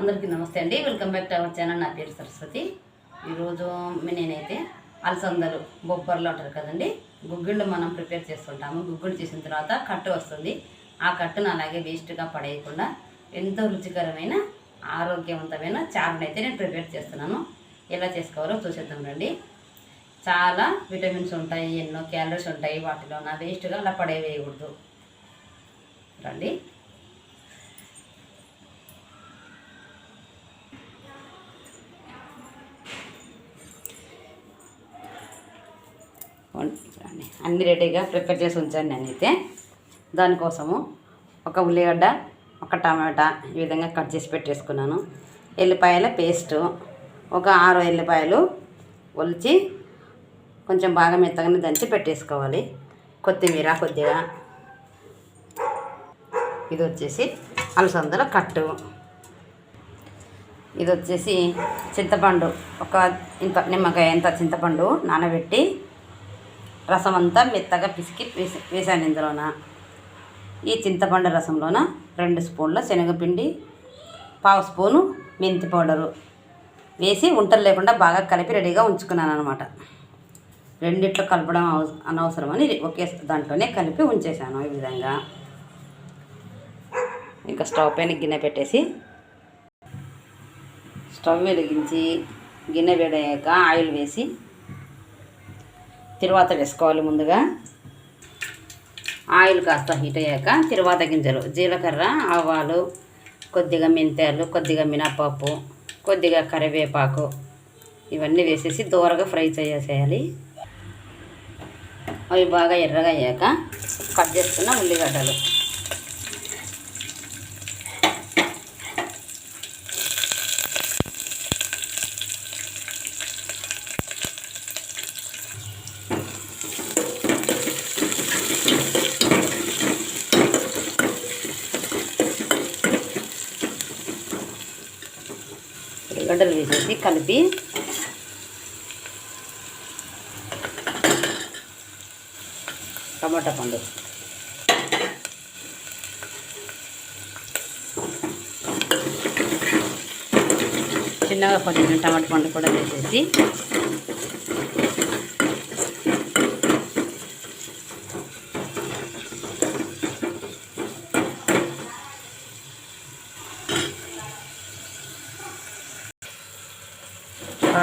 అందరికీ నమస్తే అండి. Welcome back to our channel నా పేరు సరస్వతి. ఈరోజు నేనైతే అలసందలు బొబ్బర్లు అంటారు కదండి. గుగ్గిళ్ళు మనం ప్రిపేర్ చేస్తుంటాము. గుగ్గిళ్ళు చేసిన తర్వాత కట్టు వస్తుంది. ఆ కట్టును అలాగే వేస్ట్గా పడేయకుండా ఎంతో రుచికరమైన ఆరోగ్యవంతమైన చారుని అయితే నేను ప్రిపేర్ చేస్తున్నాను. ఎలా చేసుకోవాలో చూసేద్దాం రండి. చాలా విటమిన్స్ ఉంటాయి ఎన్నో క్యాలరీస్ ఉంటాయి. వాటిలో నా వేస్ట్గా అలా పడేవేయకూడదు. రండి చూడండి అన్ని రెడీగా ప్రిపేర్ చేసి ఉంచాను నేనైతే. దానికోసము ఒక ఉల్లిగడ్డ ఒక టమాటా ఈ విధంగా కట్ చేసి పెట్టేసుకున్నాను. ఎల్లిపాయల పేస్టు ఒక ఆరు ఎల్లిపాయలు ఒలిచి కొంచెం బాగా మెత్తగానే దంచి పెట్టేసుకోవాలి. కొత్తిమీర కొద్దిగా. ఇది వచ్చేసి అలసందల కట్టు. ఇది వచ్చేసి చింతపండు ఒక ఇంత నిమ్మకాయ ఎంత చింతపండు నానబెట్టి రసం అంతా మెత్తగా పిసికి వేసి వేసాను ఇందులోన. ఈ చింతపండు రసంలోన రెండు స్పూన్ల శనగపిండి పావు స్పూను మెంతి పౌడరు వేసి ఉంటలు లేకుండా బాగా కలిపి రెడీగా ఉంచుకున్నాను అనమాట రెండిట్లో కలపడం అనవసరం అనవసరమని ఒకే దాంట్లోనే కలిపి ఉంచేసాను ఈ విధంగా. ఇంకా స్టవ్ పైన గిన్నె పెట్టేసి స్టవ్ వెలిగించి గిన్నె వేడయ్యాక ఆయిల్ వేసి తిరువాత వేసుకోవాలి ముందుగా. ఆయిల్ కాస్త హీట్ అయ్యాక తిరువాత గింజలు జీలకర్ర ఆవాలు కొద్దిగా మెంతాలు కొద్దిగా మినపప్పు కొద్దిగా కరివేపాకు ఇవన్నీ వేసేసి దూరగా ఫ్రై చేసేయాలి. అవి బాగా ఎర్రగా అయ్యాక కట్ చేసుకున్న ఉల్లిగడ్డలు. అనేది కలిపి టమాటా పండు. చిన్నగా కొంచెం టమాటా పండు కూడా వేసేసి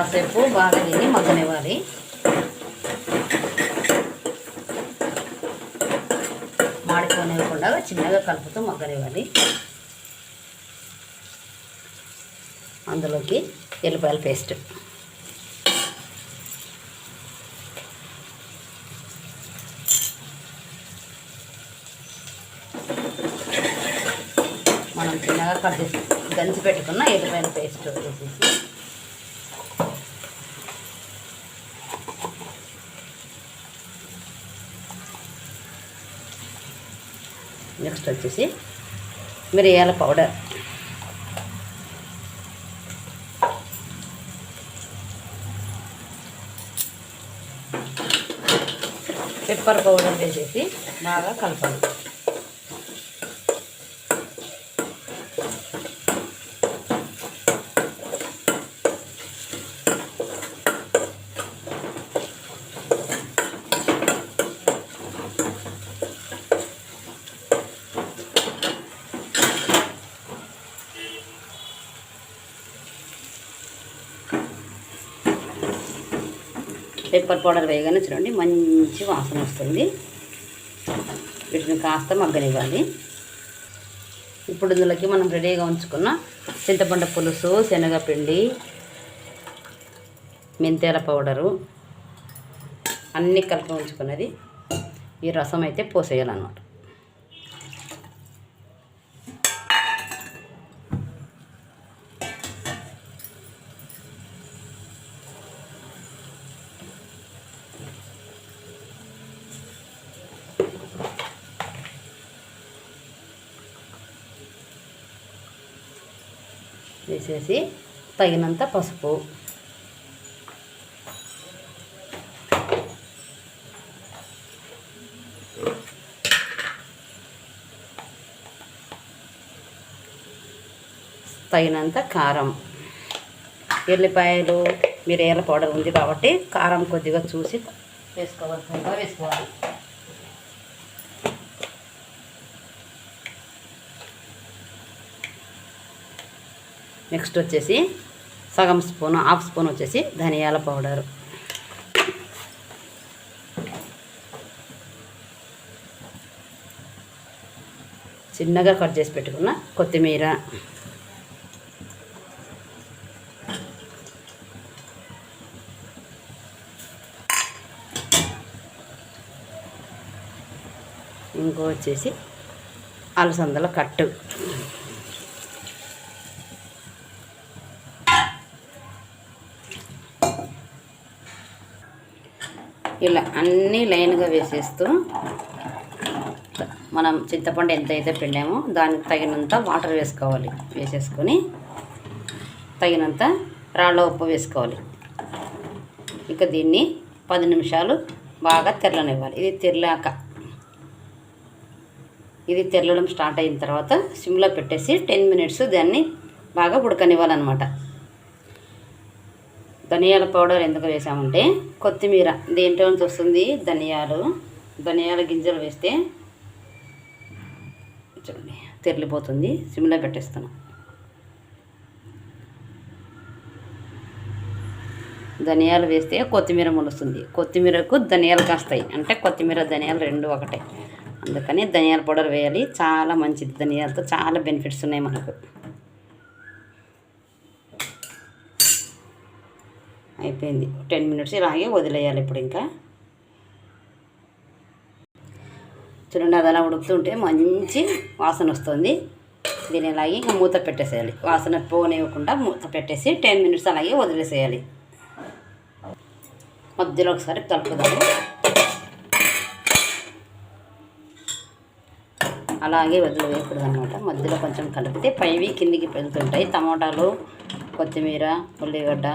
కాసేపు బాగా దీన్ని మగ్గనివ్వాలి. మాడిపోనివ్వకుండా చిన్నగా కలుపుతూ మగ్గనివ్వాలి. అందులోకి ఎల్లిపాయల పేస్ట్. మనం చిన్నగా కట్ చేసి దంచి పెట్టుకున్న ఎల్లిపాయల పేస్ట్ వేసేసి నెక్స్ట్ వచ్చేసి మిరియాల పౌడర్. పెప్పర్ పౌడర్ వేసేసి బాగా కలపాలి. పెప్పర్ పౌడర్ వేయగానే చూడండి మంచి వాసన వస్తుంది. వీటిని కాస్త మగ్గనివ్వాలి. ఇప్పుడు ఇందులోకి మనం రెడీగా ఉంచుకున్న చింతపండు పులుసు శనగపిండి మెంతేల పౌడరు అన్నీ కలిపి ఉంచుకున్నది. ఈ రసం అయితే పోసేయాలన్నమాట. వేసేసి తగినంత పసుపు. తగినంత కారం. ఎల్లిపాయలు మిరియాల పౌడర్ ఉంది కాబట్టి కారం కొద్దిగా చూసి వేసుకోవాల్సిందిగా వేసుకోవాలి. నెక్స్ట్ వచ్చేసి సగం స్పూన్ హాఫ్ స్పూన్ వచ్చేసి ధనియాల పౌడర్. చిన్నగా కట్ చేసి పెట్టుకున్న కొత్తిమీర. ఇంకో వచ్చేసి అలసందల కట్టు. ఇలా అన్నీ లైన్గా వేసేస్తూ మనం చింతపండు ఎంత అయితే పిండామో దానికి తగినంత వాటర్ వేసుకోవాలి. వేసేసుకొని తగినంత రాళ్ళ ఉప్పు వేసుకోవాలి. ఇక దీన్ని పది నిమిషాలు బాగా తెరలనివ్వాలి. ఇది తెరలాక ఇది తెరలడం స్టార్ట్ అయిన తర్వాత సిమ్లో పెట్టేసి టెన్ మినిట్స్ దాన్ని బాగా ఉడకనివ్వాలన్నమాట. ధనియాల పౌడర్ ఎందుకు వేసామంటే కొత్తిమీర. దేంట్లో నుంచి వస్తుంది? ధనియాలు. ధనియాల గింజలు వేస్తే చూడండి తెరలిపోతుంది. సిమ్లో పెట్టేస్తాను ధనియాలు వేస్తే కొత్తిమీర మొలుస్తుంది. కొత్తిమీరకు ధనియాలు కాస్తాయి. అంటే కొత్తిమీర ధనియాలు రెండు ఒకటే. అందుకని ధనియాల పౌడర్ వేయాలి. చాలా మంచిది. ధనియాలతో చాలా బెనిఫిట్స్ ఉన్నాయి మనకు. అయిపోయింది. టెన్ మినిట్స్ ఇలాగే వదిలేయాలి ఇప్పుడు ఇంకా. చూడండి అది అలా ఉడుకుతుంటే మంచి వాసన వస్తుంది. దీని ఇలాగే ఇంకా మూత పెట్టేసేయాలి. వాసన పోనివ్వకుండా మూత పెట్టేసి టెన్ మినిట్స్ అలాగే వదిలేసేయాలి. మధ్యలో ఒకసారి కలుపుదాము. అలాగే వదిలివేయకూడదు అనమాట మధ్యలో కొంచెం కలిపితే పైవి కిందికి పెళ్తుంటాయి టమోటాలు కొత్తిమీర ఉల్లిగడ్డ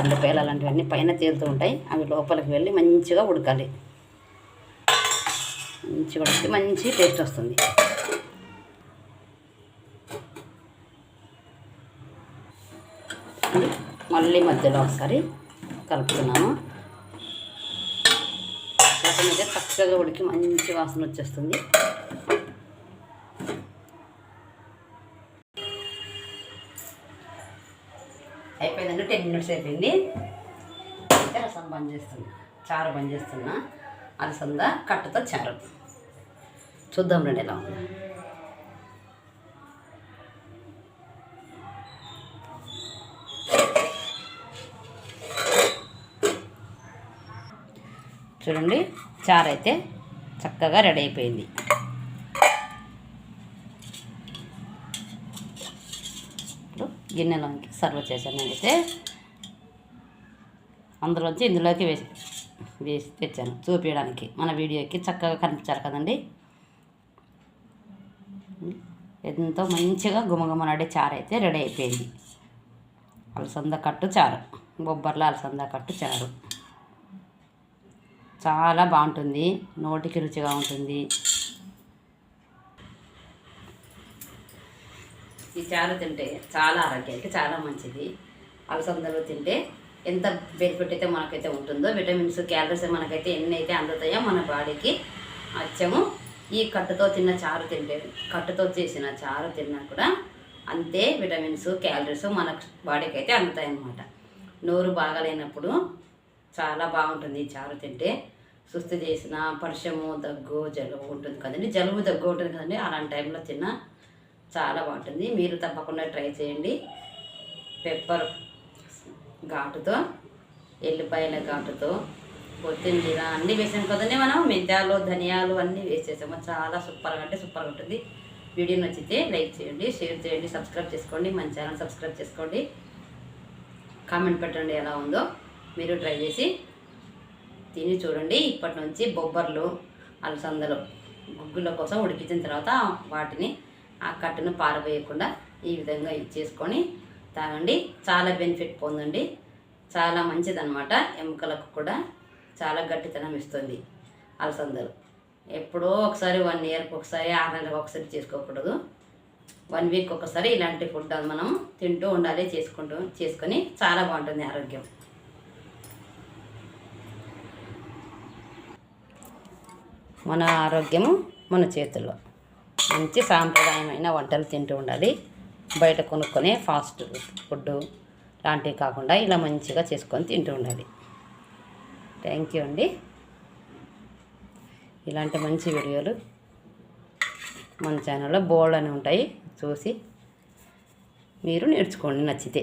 ఎల్లిపాయలు అలాంటివన్నీ పైన తేలుతూ ఉంటాయి. అవి లోపలికి వెళ్ళి మంచిగా ఉడకాలి. మంచిగా ఉడికి మంచి టేస్ట్ వస్తుంది. మళ్ళీ మధ్యలో ఒకసారి కలుపుతున్నాము వాసన అయితే చక్కగా ఉడికి మంచి వాసన వచ్చేస్తుంది. టెన్ మినిట్స్ అయిపోయింది. అయితే రసం బంద్ చేస్తున్నా? చారు బంద్ చేస్తున్నా. అలసంద కట్టుతో చారు. చూద్దాం రండి ఎలా ఉంది. చూడండి చారు అయితే చక్కగా రెడీ అయిపోయింది. ఇప్పుడు గిన్నెలోకి సర్వ్ చేశాను అయితే అందులోంచి ఇందులోకి వేసి వేసి తెచ్చాను. చూపించడానికి మన వీడియోకి చక్కగా కనిపించారు కదండి. ఎంతో మంచిగా గుమగుమలాడే చారు అయితే రెడీ అయిపోయింది. అలసంద కట్టు చారు. బొబ్బర్ల అలసంద కట్టు చారు. చాలా బాగుంటుంది. నోటికి రుచిగా ఉంటుంది. ఈ చారు తింటే చాలా ఆరోగ్యానికి చాలా మంచిది. అలసందలు తింటే ఎంత బెనిఫిట్ అయితే మనకైతే ఉంటుందో విటమిన్స్ క్యాలరీస్ మనకైతే ఎన్ని అయితే అందుతాయో మన బాడీకి అచ్చము. ఈ కట్టుతో తిన్న చారు తింటే కట్టుతో చేసిన చారు తిన్నా కూడా అంతే విటమిన్స్ క్యాలరీస్ మన బాడీకి అయితే అందుతాయి అన్నమాట నోరు బాగాలేనప్పుడు చాలా బాగుంటుంది ఈ చారు తింటే. సుస్థి చేసిన పరిశము దగ్గు జలుబు ఉంటుంది కదండి. జలుబు దగ్గు ఉంటుంది కదండి. అలాంటి టైంలో తిన్నా చాలా బాగుంటుంది. మీరు తప్పకుండా ట్రై చేయండి. పెప్పర్ ఘాటుతో ఎల్లిపాయల ఘాటుతో కొత్తిమీర అన్నీ వేసాం కదండి మనం. మెంతాలు ధనియాలు అన్నీ వేసేసాము. చాలా సూపర్గా అంటే సూపర్గా ఉంటుంది. వీడియో నచ్చితే లైక్ చేయండి షేర్ చేయండి సబ్స్క్రైబ్ చేసుకోండి మన ఛానల్ సబ్స్క్రైబ్ చేసుకోండి. కామెంట్ పెట్టండి ఎలా ఉందో. మీరు ట్రై చేసి తిని చూడండి. ఇప్పటి నుంచి బొబ్బర్లు అలసందలు గుగ్గుల కోసం ఉడికించిన తర్వాత వాటిని ఆ కట్టును పారవేయకుండా ఈ విధంగా ఇది చేసుకొని తాగండి. చాలా బెనిఫిట్ పొందండి. చాలా మంచిదన్నమాట. ఎముకలకు కూడా చాలా గట్టితనం ఇస్తుంది అలసందలు. ఎప్పుడో ఒకసారి వన్ ఇయర్కి ఒకసారి ఆరు నెలలకు ఒకసారి చేసుకోకూడదు. వన్ వీక్ ఒకసారి ఇలాంటి ఫుడ్ మనం తింటూ ఉండాలి చేసుకుంటూ చేసుకొని చాలా బాగుంటుంది ఆరోగ్యం. మన ఆరోగ్యము మన చేతుల్లో. మంచి సాంప్రదాయమైన వంటలు తింటూ ఉండాలి. బయట కొనుక్కొని ఫాస్ట్ ఫుడ్ లాంటివి కాకుండా ఇలా మంచిగా చేసుకొని తింటూ ఉండాలి. థ్యాంక్ యూ అండి. ఇలాంటి మంచి వీడియోలు మన ఛానల్లో బోల్డ్ అని ఉంటాయి. చూసి మీరు నేర్చుకోండి నచ్చితే.